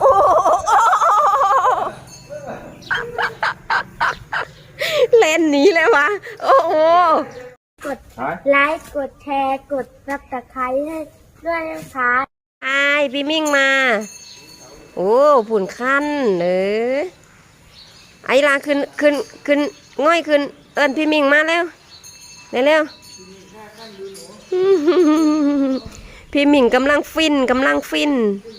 โอ้เล่นหนีเลยวะ โอ้โห กดไลค์ กดแชร์ กดซับสไครต์ให้ด้วยนะคะไอายพี่มิ่งมา โอ้ผุ่นขั้นเออไอ้ลาขึ้นขึ้นขึ้นง่อยขึ้น เอิญพี่มิ่งมาแล้วเร็วเร็วพี่มิ่งกำลังฟินกำลังฟินอุ้ย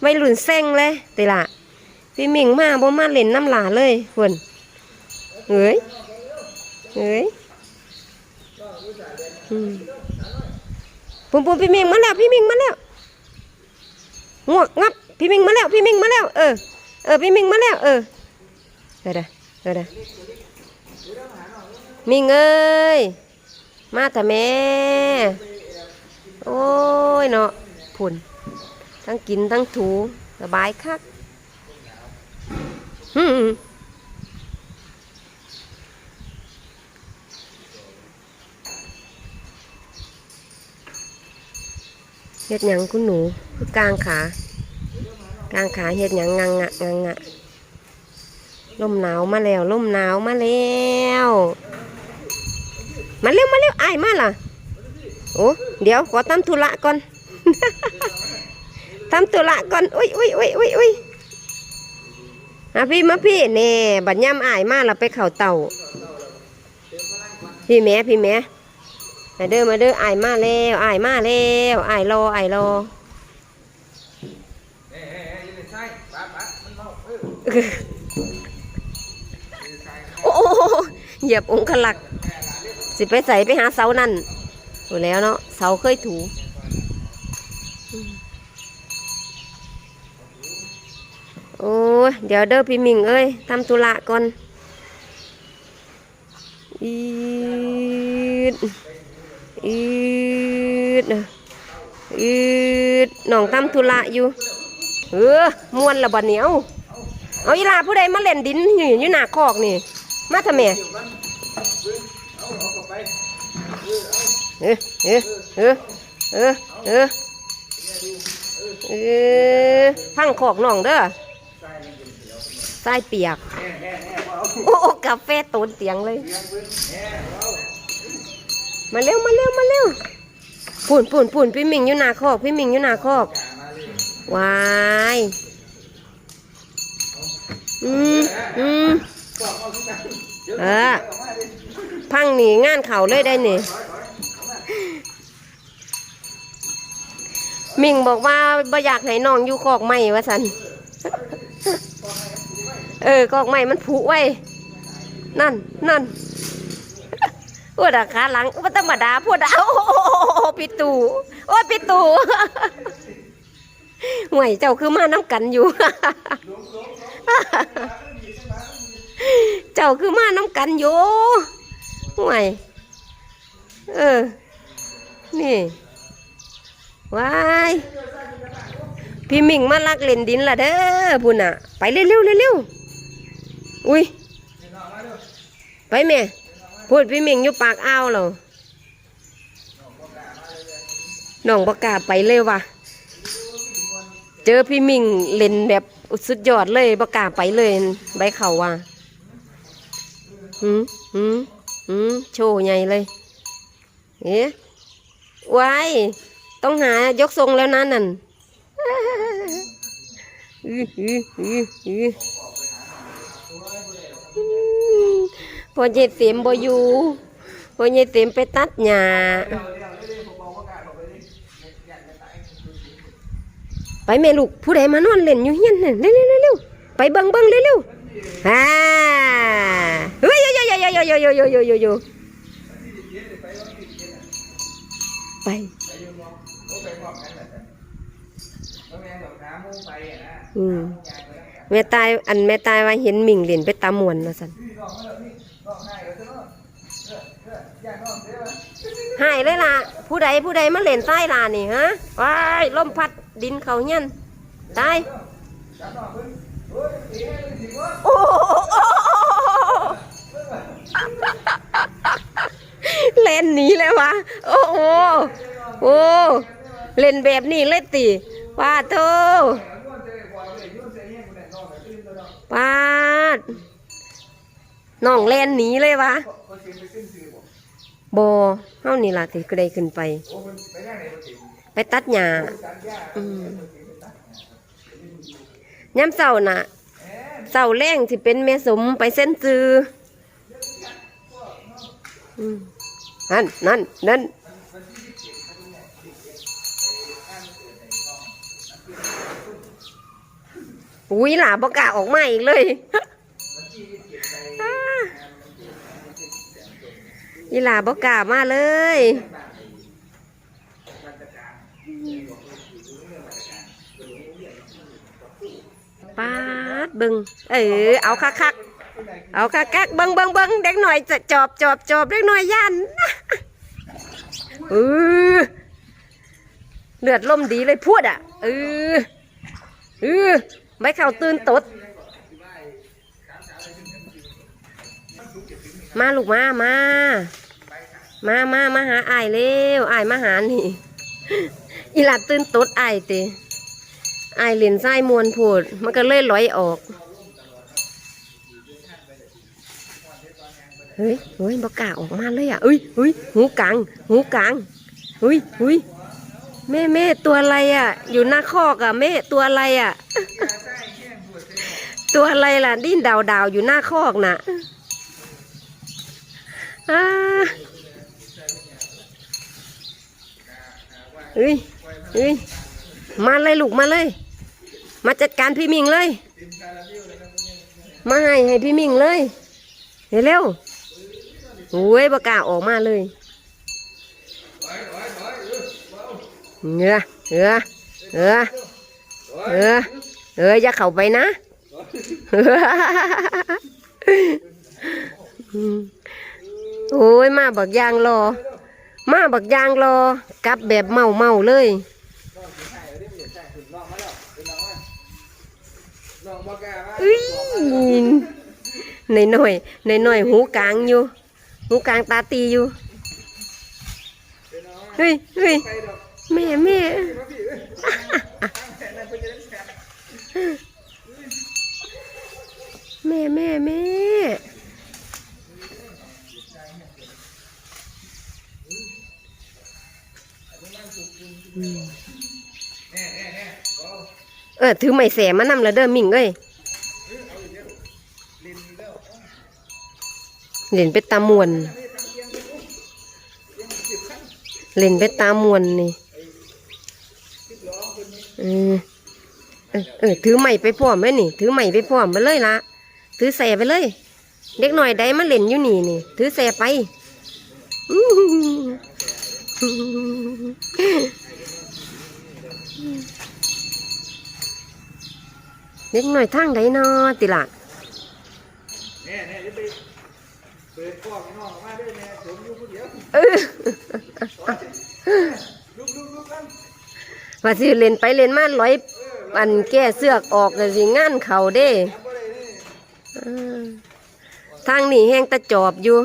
ไม่หลุนเซ็งเลยติละพี่มิงมาบ่มาเล่นน้ำหลาเลยเพื่อนเฮ้ยเฮ้ยปุ่มปุ่มพี่มิงมาแล้วพี่มิงมาแล้วงวกงับพี่มิงมาแล้วพี่มิงมาแล้วเออเออพี่มิงมาแล้วเออเดี๋ยวเดี๋ยวเดี๋ยวเดี๋ยวมิงเอ้ยมาแต่แม่โอ้ยเนาะพุ่น ทั้งกินทั้งถูสบายคักฮึเฮ็ดหยังคุณหนูคือกลางขากลางขาเฮ็ดหยังงังงะงังงะลมหนาวมาแล้วลมหนาวมาแล้วมาเร็วมาเร็วไอ้ายมาล่ะโอ้เดี๋ยวขอทำธุระก่อน ทำธุระก่อน อุ้ยอุ้ยอุ้ยอุ้ยอุ้ยมาพี่มาพี่เน่บัดย่ำอายมากเราไปเข่าเต่า พี่แม่พี่แม่มาเด้อมาเด้ออายมาแล้วอายมาแล้วอายรออายรอโอ้โหเหยียบองคลัก สิไปใส่ไปหาเสานั่นถูแล้วเนาะเสาเคยถู ยเดี๋ยวเด้อพี่มิงเอ้ยทำธุระก่อนอีดอีดอีดน้องทำธุระอยู่เออมวนละบัดเหนียวเอาอีลาผู้ใดมาเล่นดินอยู่อยู่หน้าคอกนี่ มาทำไมเออเออเออเออเออเออพังคอกน้องเด้อ ทรายเปียกโอ้โอ้กาแฟตูนเตียงเลย มาเร็วมาเร็วมาเร็วปุ่นปุ่นปุ่นพี่หมิงอยู่หน้าคอกพี่หมิงอยู่หน้าคอกวายอืมอืมเออพังหนีงานเขาเลยได้นี่มิงบอกว่าบ่อยากให้น้องอยู่คอกใหม่ว่าสัน เออกอกใหม่มันผุไว้ นั่นนั่นพวดขาหลังว่าธรรมดาพวดาโอ้ปิตูโอ้ยปิตูห่วยเจ้าคือมาน้ำกันอยู่ เจ้าคือมาน้ำกันอยู่ห่วยเออ นี่ว้ายพี่มิงมาลักเล่นดินละเด้อพุ่นอะไปเร็วเร็วเร็วๆ อุ้ยไปแม่พูดพี่มิงอยู่ปากอ้าวเหรอน้องประกาไปเลยว่ะ เจอพี่มิงเล่นแบบสุดยอดเลยประกาไปเลย ใบเข่าว่ะหืมหืมหืมโชว์ใหญ่เลยเอ๊ะไว้ายต้องหายกทรงแล้วนะนั่นอื้ออื้ออื้อ พอเย็ดเต็มบ่อยู่พอเย็ดเต็มไปตัดหญ้าไปแม่ลูกผู้ใดมานอนเล่นอยู่เฮียนน่ะเร็วเร็วไปเบิ่งเบิ่งเร็วเร็วฮ่าเฮ้ยโยโยโยโยโยโยโยโยโยโยไปอืมแม่ตายอันแม่ตายว่าเห็นหมิงเล่นไปตามมวนนะสัน หายเลยล่ะ ผู้ใดผู้ใดมาเล่นใต้ลานนี่ฮะว้ายลมพัดดินเขาเงี้ยนตายโอ้โหเล่นหนีเลยวะโอ้โหโอ้เล่นแบบนี้เลยตีปาดโทปาดน้องแลนหนีเลยวะ บเฮานี่ล่ะที่ก็ได้ขึ้นไป ไปตัดหญ้าอืมย้ำเสาน่ะเสาแรงที่เป็นแม่สมไปเส้นจืออืมนั่นนั่นนั่นอุ้ยหลาบกล้าออกมาอีกเลย อ่า อีหลาบกล้ามาเลย ปาดเบึงเออเอาคักคักเอาคักคักเบิงเบิงเบิงเด็กหน่อยจะจอบจอบจอบเด็กหน่อยยันเออเลือดลมดีเลยพูดอะเออเออไม่เข้าตื่นตด มาลูกมามามามามาหาไอเร็วอายมาหานี่อีหลัดตื่นตดไอเตอายเหรียญไส้มวนโผดมันก็เลยลอยออกเฮ้ยเฮ้ยบกล้าออกมาเลยอะเอ้ยเฮ้ยหูกลางหูกลางเฮ้ยเฮ้ยแม่แม่ตัวอะไรอะ อยู่หน้าคอกอะแม่ตัวอะไรอะ ตัวอะไรล่ะดิ้นดาวดาวอยู่หน้าคอกน่ะ เฮ้ยเฮ้ยมาเลยลูกมาเลย มาจัดการพี่มิงเลย มาให้ให้พี่มิงเลยเร็วเร็วโอ้ยบกล้าออกมาเลยเงือเงือเงือเงือเอออย่าเข้าไปนะ โอ้ยมาบักยางรอ มาบักยางรอกลับแบบเมาเมาเลยอุ้ยในหน่อยในหน่อยหูกลางอยู่ หูกลางตาตีอยู่เฮ้ยเฮ้ยแม่แม่แม่แม่แม่ เออถือไม้แสมานำแล้วเด้อมิ่งเอ้ยเล่นไปตามวนเล่นไปตามวนนี่เออเออถือไม้ไปพร้อมเลยนี่ ถือไม้ไปพร้อมไปเลยละถือแสไปเลย เด็กหน่อยได้มาเล่นอยู่นี่นี่ ถือแสไปอื เด็กหน่อยทางใดนอติละเนี่ยเนี่ยจะไปเปิดกล้องให้น้องออกมาด้วยแม่ผมอยู่คนเดียวเออลุกลุกลุกกันว่าสิเล่นไปเล่นมาร้อยอันแก้เสือกออกก็สิงานเขาเด้ทำอะไรนี่เออทางนี้แห้งตะจอบอยู่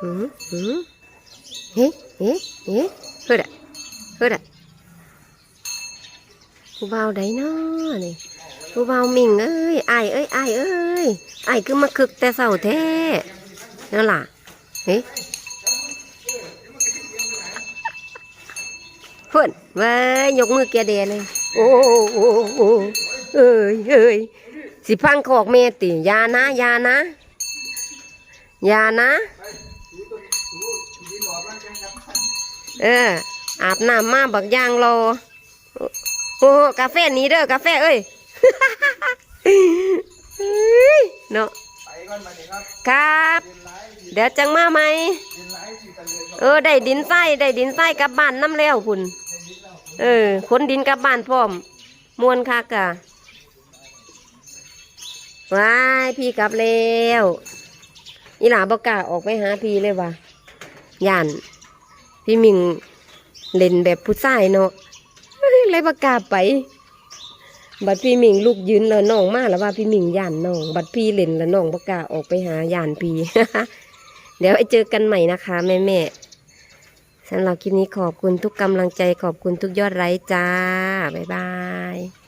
หืมหืมเฮ้เฮ้เฮ้ เฮ้ดอะเฮ้ดอะผู้เบาไดเนาะนี่ผู้เบามิงเอ้ยไอเอ้ยไอเอ้ยไอคือมาคึกแต่เศร้าแท้นั่นล่ะเฮ้เพื่อนเว้ยยกมือแกเดเลยโอ้โอ้โอ้เอ้ยเอ้ยสิพังคอกเมติยานะยานะยานะ เออ อาบน้ำมาบักยางรอโอ้โหกาแฟนี้เด้อกาแฟเอ้ยเฮ้ยเนาะครับ เดี๋ยวจังมาไหมเออได้ดินไส้ได้ดินไส้กลับบ้านน้ำแล้วคุณเออขนดินกลับบ้านพร้อมมวนคักอะว้ายพี่กลับแล้วอีหลาบอกกาออกไปหาพี่เลยว่ะย่าน พี่มิงเล่นแบบผู้ชายเนาะเอ้ยเลยบอกกล้าไป บัดพี่มิงลูกยืนแล้วน้องมาแล้วว่าพี่มิงย่านน้อง บัดพี่เล่นแล้วน้องบอกกล้าออกไปหาย่านพี่เดี๋ยวไว้เจอกันใหม่นะคะ แม่แม่สำหรับคลิปนี้ขอบคุณทุกกำลังใจขอบคุณทุกยอดไลค์จ้า บ๊ายบาย